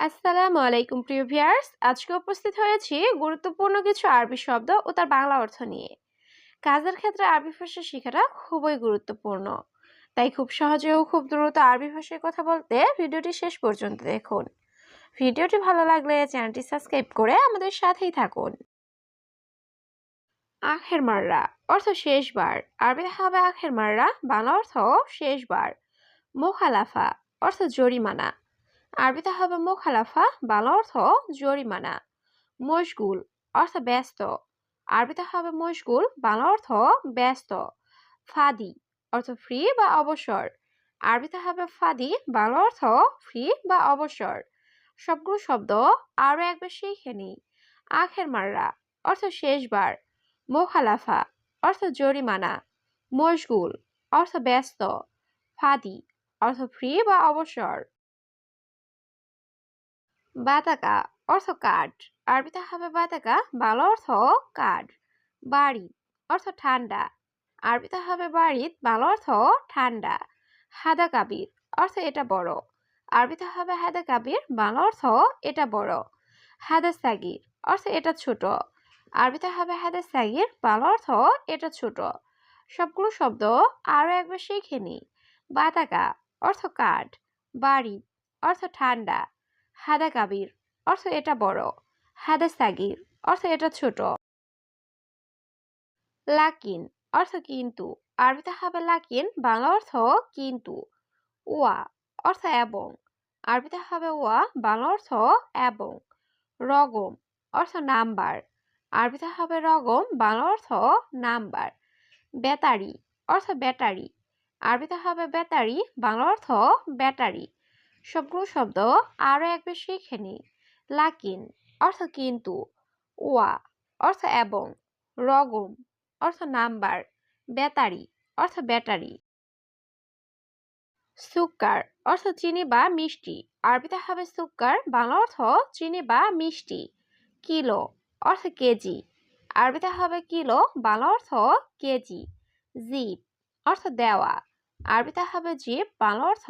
আসসালামু আলাইকুম, প্রিয় ভিউয়ার্স। আজকে উপস্থিত হয়েছি গুরুত্বপূর্ণ কিছু আরবি শব্দ ও তার বাংলা অর্থ নিয়ে। কাজের ক্ষেত্রে আরবি ভাষা শেখাটা খুবই গুরুত্বপূর্ণ। তাই খুব সহজে ও খুব দ্রুত আরবি ভাষায় কথা বলতে ভিডিওটি শেষ পর্যন্ত দেখুন। ভিডিওটি ভালো লাগলে চ্যানেলটি সাবস্ক্রাইব করে আমাদের সাথেই থাকুন। আখের মাররা অর্থ শেষবার। আরবি হবে আখের মাররা, বাংলা অর্থ শেষবার। মোখালাফা অর্থ জরিমানা। আরবিতে হবে মোখালাফা, বাল অর্থ জরিমানা। মশগুল অর্থ ব্যস্ত। আরবিতে হবে মশগুল, বাল অর্থ ব্যস্ত। ফাদি অর্থ ফ্রি বা অবসর। আরবিতে হবে ফাদি, বাল অর্থ ফ্রি বা অবসর। সবগুলো শব্দ আরও একবার শিখে নিই আখের মাররা অর্থ শেষবার। মোখালাফা অর্থ জরিমানা। মশগুল অর্থ ব্যস্ত। ফাদি অর্থ ফ্রি বা অবসর। বাতাকা অর্থ কাঠ। আরবিতে হবে বাতাকা বাংলা অর্থ কাঠ। বাড়ি অর্থ ঠান্ডা। আরবিতে হবে বাড়িত বাংলা অর্থ ঠান্ডা। হাদা কাবির অর্থ এটা বড়। আরবিতে হবে হাদা কাবির বাংলা অর্থ এটা বড়। হাদা সাগির অর্থ এটা ছোট। আরবিতে হবে হাদা সাগির বাংলা অর্থ এটা ছোট। সবগুলো শব্দ আরও একবার শিখে নি বাতাকা অর্থ কাঠ। বাড়ি অর্থ ঠান্ডা। হাদা কাবির, অর্থ এটা বড়। হাদা সাগির, অর্থ এটা ছোট। লাকিন, অর্থ কিন্তু। আরবিতে হবে লাকিন, বাংলা অর্থ কিন্তু। ওয়া, অর্থ এবং। আরবিতে হবে ওয়া, বাংলা অর্থ এবং। রগম, অর্থ নাম্বার। আরবিতে হবে রগম, বাংলা অর্থ নাম্বার। ব্যাটারি, অর্থ ব্যাটারি। আরবিতে হবে ব্যাটারি, বাংলা অর্থ ব্যাটারি। সবগুলো শব্দ আরও একবার শিখে নিই। লাকিন অর্থ কিন্তু, ওয়া অর্থ এবং, রগম অর্থ নাম্বার, ব্যাটারি অর্থ ব্যাটারি। সুকার অর্থ চিনি বা মিষ্টি, আরবিতে হবে সুকার বাংলা অর্থ চিনি বা মিষ্টি। কিলো অর্থ কেজি, আরবিতে হবে কিলো, বাংলা অর্থ কেজি। জিপ অর্থ দেওয়া, আরবিতে হবে জিপ, বাংলা অর্থ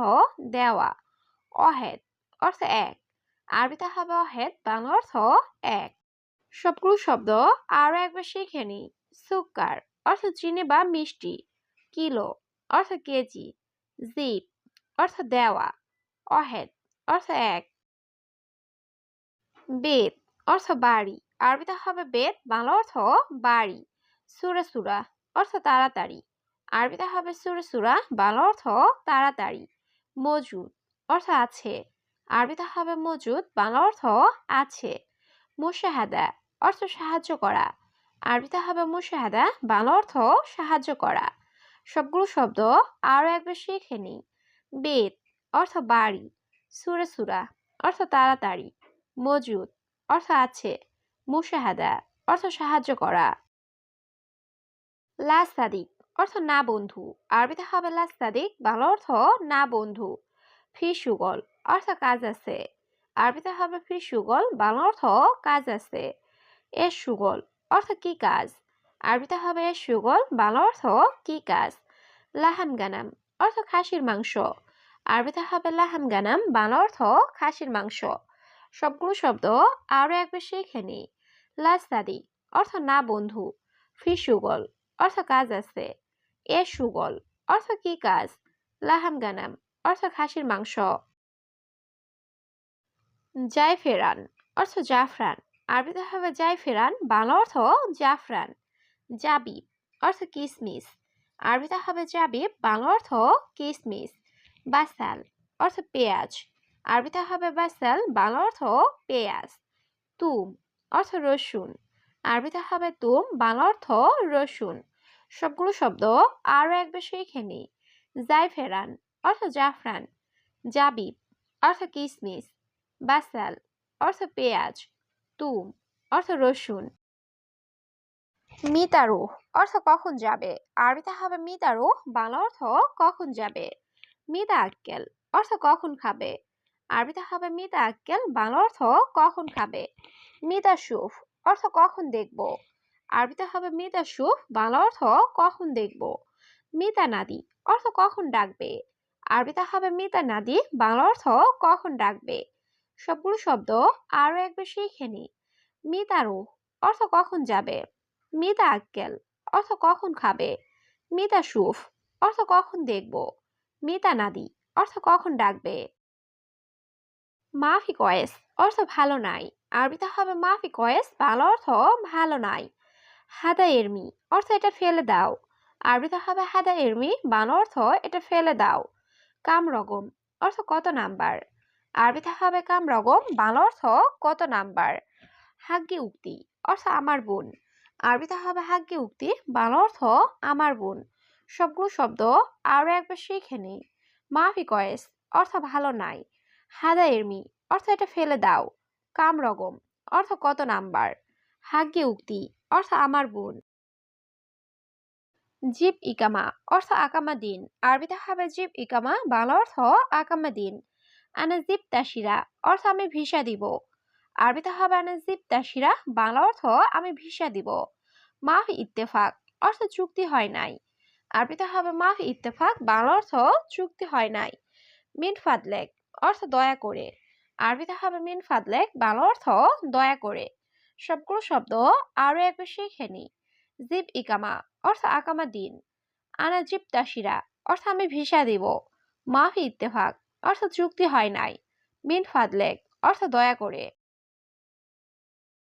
দেওয়া। অহেদ অর্থ এক। আরবিতে হবে অহেদ, বাংলা অর্থ এক। সবগুলো শব্দ আরও একবার শিখে নিই সুকার অর্থ চিনি বা মিষ্টি। কিলো অর্থ কেজি। জিপ অর্থ দেওয়া। অহেদ অর্থ এক। বেদ অর্থ বাড়ি। আরবিতে হবে বেদ বাংলা অর্থ বাড়ি। সুরা সুরা অর্থ তাড়াতাড়ি। আরবিতে হবে সুরা সুরা, বাংলা অর্থ তাড়াতাড়ি। মজুদ অর্থ আছে। আরবিতে হবে মজুদ, বাংলা অর্থ আছে। মুশাহাদা, অর্থ সাহায্য করা। আরবিতে হবে মুশাহাদা, বাংলা অর্থ সাহায্য করা। সবগুলো শব্দ আরও একবার শিখে নিই। বেদ, অর্থ বাড়ি। সুরে সুরা, অর্থ তাড়াতাড়ি। মজুদ, অর্থ আছে। মুশাহাদা, অর্থ সাহায্য করা। লাস্তাদিক অর্থ না বন্ধু। আরবিতে হবে লাস্তাদিক বাংলা অর্থ না বন্ধু। ফি সুগল অর্থ কাজ আছে। আরবিতে হবে ফি সুগল বাংলা অর্থ কাজ আছে। এর সুগল অর্থ কি কাজ? আরবিতে হবে এ সুগল বাংলা অর্থ কি কাজ? লাহাম গানাম, অর্থ খাসির মাংস। আরবিতে হবে লাহাম গানাম, বাংলা অর্থ খাসির মাংস। সবগুলো শব্দ আরও একবার শিখে নি। লাস্তাদি অর্থ না বন্ধু। ফি সুগল অর্থ কাজ আছে। এ সুগল অর্থ কি কাজ? লাহাম গানাম অর্থ খাসির মাংস। জায়ফেরান অর্থ জাফরান। আরবিতে হবে জায়ফেরান, বাংলা অর্থ জাফরান। জাবিব অর্থ কিসমিস। আরবিতে হবে জাবিব, বাংলা অর্থ কিসমিস। বাসাল অর্থ পেঁয়াজ। আরবিতে হবে বাসাল, বাংলা অর্থ পেঁয়াজ। তুম অর্থ রসুন। আরবিতে হবে তুম, বাংলা অর্থ রসুন। সবগুলো শব্দ আরও একবার শিখে নিই। জাইফেরান অর্থ জাফরান, জাবিব, অর্থ কিসমিস, বাসাল, অর্থ পেঁয়াজ, তুম, অর্থ রসুন। মিতারু, অর্থ কখন যাবে? আরবিতে হবে মিতারু, বাংলা অর্থ কখন যাবে? মিতা আক্কেল অর্থ কখন খাবে? আরবিতে হবে মিতা আক্কেল বাংলা অর্থ কখন খাবে? মিতা সুফ অর্থ কখন দেখব? আরবিতে হবে মিতা সুফ বাংলা অর্থ কখন দেখব? মিতা নাদি অর্থ কখন ডাকবে? আরবিতে হবে মিতা নাদি বাংলা অর্থ কখন ডাকবে সবগুলো শব্দ আরও একবার শিখে নি মিতা রুহ অর্থ কখন যাবে। মিতা আক্কেল, অর্থ কখন খাবে। মিতা সুফ, অর্থ কখন দেখব। মিতা নাদি, অর্থ কখন ডাকবে। মাফি কয়েস অর্থ ভালো নাই। আরবিতে হবে মাফি কয়েস বাংলা অর্থ ভালো নাই। হাদা এরমি অর্থ এটা ফেলে দাও। আরবিতে হবে হাদা এরমি বানো অর্থ এটা ফেলে দাও। কাম রগম অর্থ কত নাম্বার? আরবিতে হবে কাম রগম বানো অর্থ কত নাম্বার? হাগ্গি উক্তি, অর্থ আমার বোন। আরবিতে হবে হাগ্গি উক্তি বানো অর্থ আমার বোন। সবগুলো শব্দ আরও একবার শিখে নিই। মাফি কয়েস, অর্থ ভালো নাই। হাদা এরমি, অর্থ এটা ফেলে দাও। কাম রগম অর্থ কত নাম্বার? হাগ্গে উক্তি, অর্থ আমার বোন। জিপ ইকামা অর্থ আকামা দিন। আরবিতে হবে জিপ ইকামা, বাংলা অর্থ আকামা দিন। আনা জিপ তাসিরা অর্থ আমি ভিসা দিব। আরবিতে হবে আনা জিপ তাসিরা বাংলা অর্থ আমি ভিসা দিব। মাফ ইত্তেফাক, অর্থ চুক্তি হয় নাই। আরবিতে হবে মাফ ইত্তেফাক, বাংলা অর্থ চুক্তি হয় নাই। মিন ফাদলেক, অর্থ দয়া করে। আরবিতে হবে মিন ফাদলেক, বাংলা অর্থ দয়া করে। সবগুলো শব্দ আরও একবার শিখে নি। জিব ইকামা অর্থ আকামা দিন। আনা জিব তাসিরা অর্থ আমি ভিসা দিব। মাফি ইত্তেফাক, অর্থ চুক্তি হয় নাই। মিন ফাদলেক, অর্থ দয়া করে।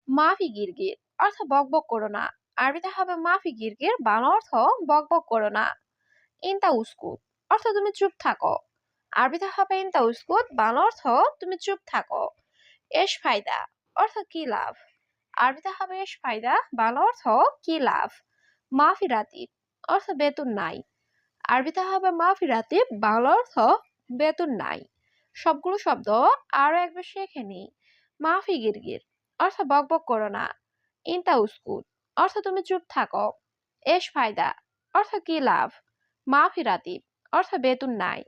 মাফি গিরগির, অর্থ বকবক করো না। আরবিতে হবে মাফি গিরগির, বান অর্থ বকবক করো না। ইনতা উস্কুত, অর্থ তুমি চুপ থাকো। আরবিতে হবে ইনতা উস্কুত, বান অর্থ তুমি চুপ থাকো। এস ফায়দা, অর্থ কি লাভ? আরবিতে হবে এস ফায়দা, বান অর্থ কি লাভ? মাফি রাতিব অর্থ বেতন নাই। আরবিতে হবে মাফি রাতিব বাংলা অর্থ বেতন নাই। সবগুলো শব্দ আরও একবার শেখে নি মাফি গিরগির, অর্থ বকবক করো না। ইনতা উস্কুত, অর্থ তুমি চুপ থাকো। এস ফায়দা, অর্থ কি লাভ? মাফি রাতিব অর্থ বেতন নাই।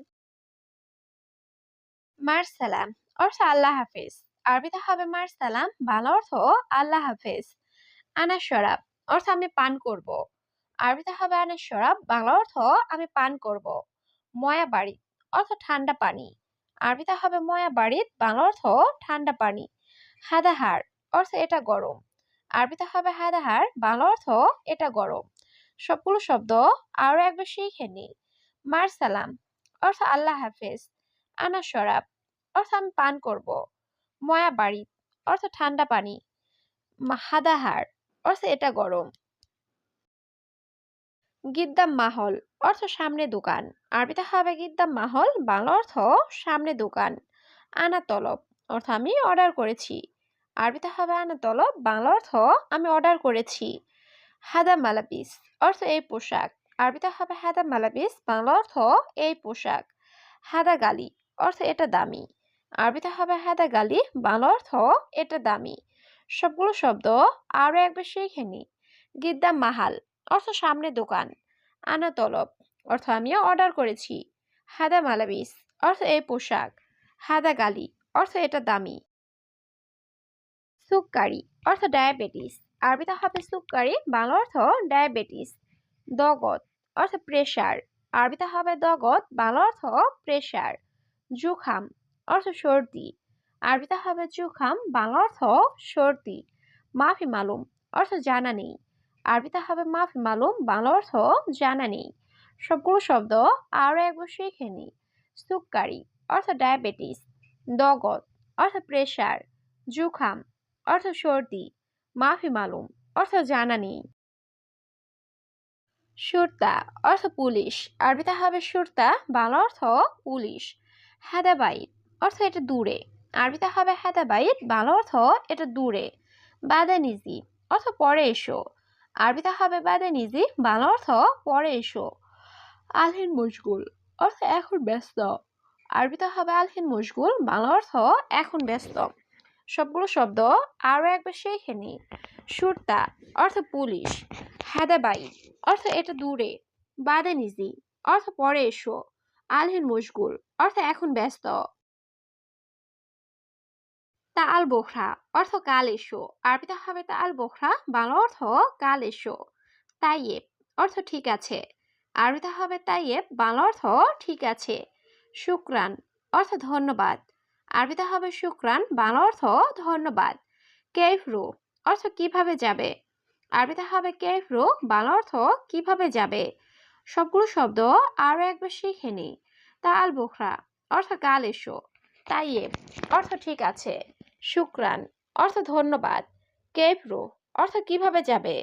মার সালাম, অর্থ আল্লাহ হাফিজ। আরবিতে হবে মার সালাম, বাংলা অর্থ আল্লাহ হাফিজ। আনা শরাব, অর্থ আমি পান করব। আরবিতে হবে আনা শরাব বাংলা অর্থ আমি পান করব। ময়া বাড়ি, অর্থ ঠান্ডা পানি। আরবিতে হবে ময়া বাড়িত বাংলা অর্থ ঠান্ডা পানি। হাদাহার, অর্থ এটা গরম। আরবিতে হবে হাদাহার, বাংলা অর্থ এটা গরম। সবগুলো শব্দ আরও একবার শিখে নি মার সালাম, অর্থ আল্লাহ হাফেজ। আনা শরাব অর্থ আমি পান করব। ময়া বাড়ি, অর্থ ঠান্ডা পানি। হাদাহার, অর্থ এটা গরম। গিদ্দাম মাহল, অর্থ সামনে দোকান। আরবিতে হবে গিদ্দাম মাহল, বাংলা অর্থ সামনে দোকান। আনা তলব অর্থ আমি অর্ডার করেছি। আরবিতে হবে আনা তলব বাংলা অর্থ আমি অর্ডার করেছি। হাদা মালাপিস অর্থ এই পোশাক। আরবিতে হবে হাদা মালাপিস বাংলা অর্থ এই পোশাক। হাদা গালি, অর্থ এটা দামি। আরবিতে হবে হাদা গালি, বাংলা অর্থ এটা দামি। সবগুলো শব্দ আরও একবার শিখে নি। গিদ্দাম মাহাল অর্থ সামনে দোকান। আনা তলব অর্থ আমিও অর্ডার করেছি। হাদা মালাবিস অর্থ এই পোশাক। হাদা গালি অর্থ এটা দামি। সুক্কারি অর্থ ডায়াবেটিস। আরবিতে হবে সুক্কারি, বাংলা অর্থ ডায়াবেটিস। দগত অর্থ প্রেশার আরবিতে হবে দগত বাংলা অর্থ প্রেশার জুখাম, অর্থ সর্দি। আরবিতে হবে জুখাম, বাংলা অর্থ সর্দি। মাফি মালুম অর্থ জানা নেই। আরবিতে হবে মাফি মালুম, বাংলা অর্থ জানা নেই। সবগুলো শব্দ আরও একবার শিখে নিই। সুক্কারি অর্থ ডায়াবেটিস দগত অর্থ প্রেশার, জুখাম অর্থ সর্দি, মাফি মালুম অর্থ জানা নেই। সুরতা অর্থ পুলিশ, আরবিতে হবে সুরতা, বাংলা অর্থ পুলিশ। হাদাবাইট অর্থ এটা দূরে, আরবিতে হবে হাদাবাইট, বাংলা অর্থ এটা দূরে। বাদানিজি অর্থ পরে এসো আরবিতে হবে বাদানিজি বাংলা অর্থ পরে এসো। আলহিন মশগুল, অর্থ এখন ব্যস্ত। আরবিতে হবে আলহিন মশগুল, বাংলা অর্থ এখন ব্যস্ত। সবগুলো শব্দ আরও একবার শেখে সুরতা, অর্থ পুলিশ। হাদাবাই, অর্থ এটা দূরে। বাদানিজি অর্থ পরে এসো। আলহিন মশগুল, অর্থ এখন ব্যস্ত। তা আল বোখরা, অর্থ কাল এসো। আরবিতে হবে তা আল বোখরা, বাংলা অর্থ কাল এসো। তাইয়েব, অর্থ ঠিক আছে। আরবিতে হবে তাইয়েব, বাংলা অর্থ ঠিক আছে। শুক্রান, অর্থ ধন্যবাদ। আরবিতে হবে শুক্রান, বাংলা অর্থ ধন্যবাদ। কেফরু অর্থ কীভাবে যাবে? আরবিতে হবে কেফরু বাংলা অর্থ কীভাবে যাবে? সবগুলো শব্দ আরও একবার শিখে নি তা আল বোখরা, অর্থ কাল এসো। তাইয়েব, অর্থ ঠিক আছে। শুক্রান অর্থ ধন্যবাদ। কেপ্রো অর্থ কীভাবে যাবে?